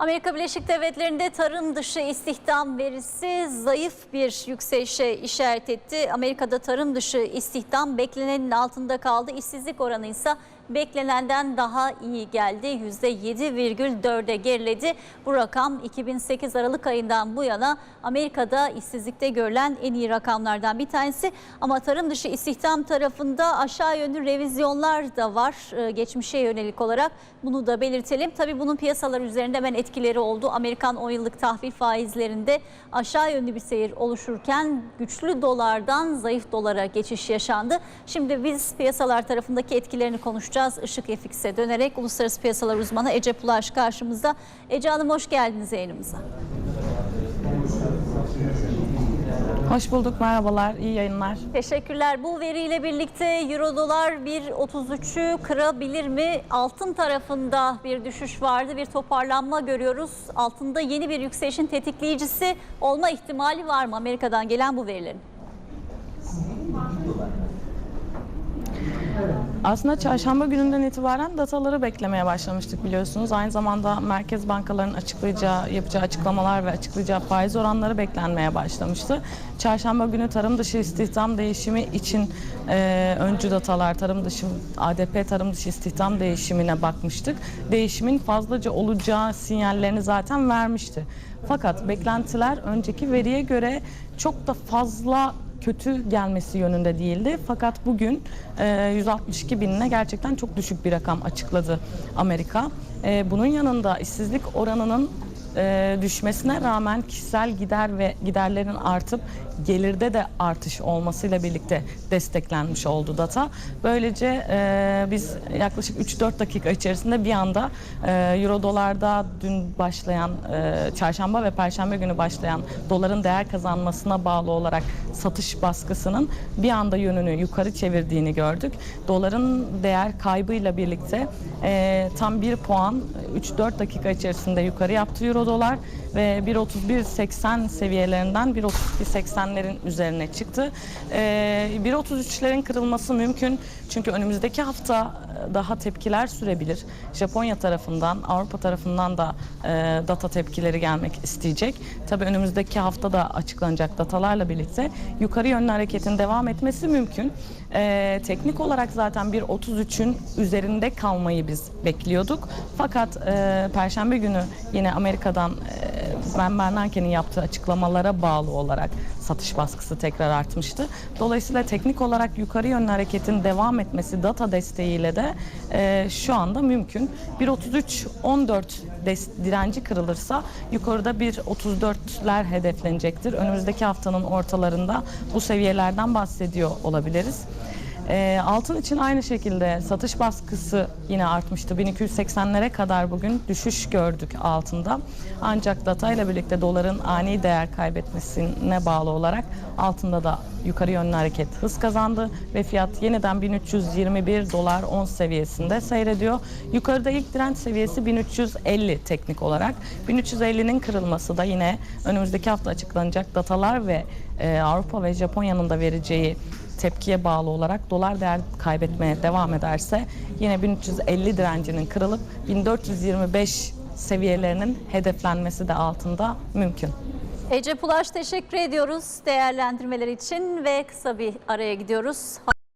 Amerika Birleşik Devletleri'nde tarım dışı istihdam verisi zayıf bir yükselişe işaret etti. Amerika'da tarım dışı istihdam beklenenin altında kaldı. İşsizlik oranı ise beklenenden daha iyi geldi. %7,4'e geriledi. Bu rakam 2008 Aralık ayından bu yana Amerika'da işsizlikte görülen en iyi rakamlardan bir tanesi. Ama tarım dışı istihdam tarafında aşağı yönlü revizyonlar da var e, geçmişe yönelik olarak. Bunu da belirtelim. Tabii bunun piyasalar üzerinde hemen etkileri oldu. Amerikan 10 yıllık tahvil faizlerinde aşağı yönlü bir seyir oluşurken güçlü dolardan zayıf dolara geçiş yaşandı. Şimdi biz piyasalar tarafındaki etkilerini konuşacağız. Işık FX'e dönerek uluslararası piyasalar uzmanı Ece Pulaş karşımızda. Ece Hanım hoş geldiniz yayınımıza. Hoş bulduk, merhabalar, iyi yayınlar. Teşekkürler. Bu veriyle birlikte Euro dolar 1.33'ü kırabilir mi? Altın tarafında bir düşüş vardı, bir toparlanma görüyoruz. Altında yeni bir yükselişin tetikleyicisi olma ihtimali var mı Amerika'dan gelen bu verilerin? Aslında çarşamba gününden itibaren dataları beklemeye başlamıştık biliyorsunuz. Aynı zamanda merkez bankalarının açıklayacağı, yapacağı açıklamalar ve açıklayacağı faiz oranları beklenmeye başlamıştı. Çarşamba günü tarım dışı istihdam değişimi için e, öncü datalar, tarım dışı ADP tarım dışı istihdam değişimine bakmıştık. Değişimin fazlaca olacağı sinyallerini zaten vermişti. Fakat beklentiler önceki veriye göre çok da fazla kötü gelmesi yönünde değildi. Fakat bugün e, 162 binine gerçekten çok düşük bir rakam açıkladı Amerika. E, bunun yanında işsizlik oranının e, düşmesine rağmen kişisel gider ve giderlerin artıp gelirde de artış olmasıyla birlikte desteklenmiş oldu data. Böylece e, biz yaklaşık 3-4 dakika içerisinde bir anda e, euro dolarda dün başlayan e, çarşamba ve perşembe günü başlayan doların değer kazanmasına bağlı olarak satış baskısının bir anda yönünü yukarı çevirdiğini gördük. Doların değer kaybıyla birlikte e, tam 1 puan 3-4 dakika içerisinde yukarı yaptı euro dolar ve 1.31.80 seviyelerinden 1.32.80'lerin üzerine çıktı. E, 1.33'lerin kırılması mümkün çünkü önümüzdeki hafta daha tepkiler sürebilir. Japonya tarafından, Avrupa tarafından da e, data tepkileri gelmek isteyecek. Tabii önümüzdeki hafta da açıklanacak datalarla birlikte yukarı yönlü hareketin devam etmesi mümkün. E, teknik olarak zaten 1.33'ün üzerinde kalmayı biz bekliyorduk. Fakat e, Perşembe günü yine Amerika'dan e, Ben Bernanke'nin yaptığı açıklamalara bağlı olarak satış baskısı tekrar artmıştı. Dolayısıyla teknik olarak yukarı yönlü hareketin devam etmesi data desteğiyle de e, şu anda mümkün. 1.33-14 des- direnci kırılırsa yukarıda 1.34'ler hedeflenecektir. Önümüzdeki haftanın ortalarında bu seviyelerden bahsediyor olabiliriz. E, altın için aynı şekilde satış baskısı yine artmıştı. 1280'lere kadar bugün düşüş gördük altında. Ancak data ile birlikte doların ani değer kaybetmesine bağlı olarak altında da yukarı yönlü hareket hız kazandı ve fiyat yeniden 1321 dolar 10 seviyesinde seyrediyor. Yukarıda ilk direnç seviyesi 1350 teknik olarak. 1350'nin kırılması da yine önümüzdeki hafta açıklanacak datalar ve e, Avrupa ve Japonya'nın da vereceği tepkiye bağlı olarak dolar değer kaybetmeye devam ederse yine 1350 direncinin kırılıp 1425 seviyelerinin hedeflenmesi de altında mümkün. Ece Pulaş teşekkür ediyoruz değerlendirmeler için ve kısa bir araya gidiyoruz.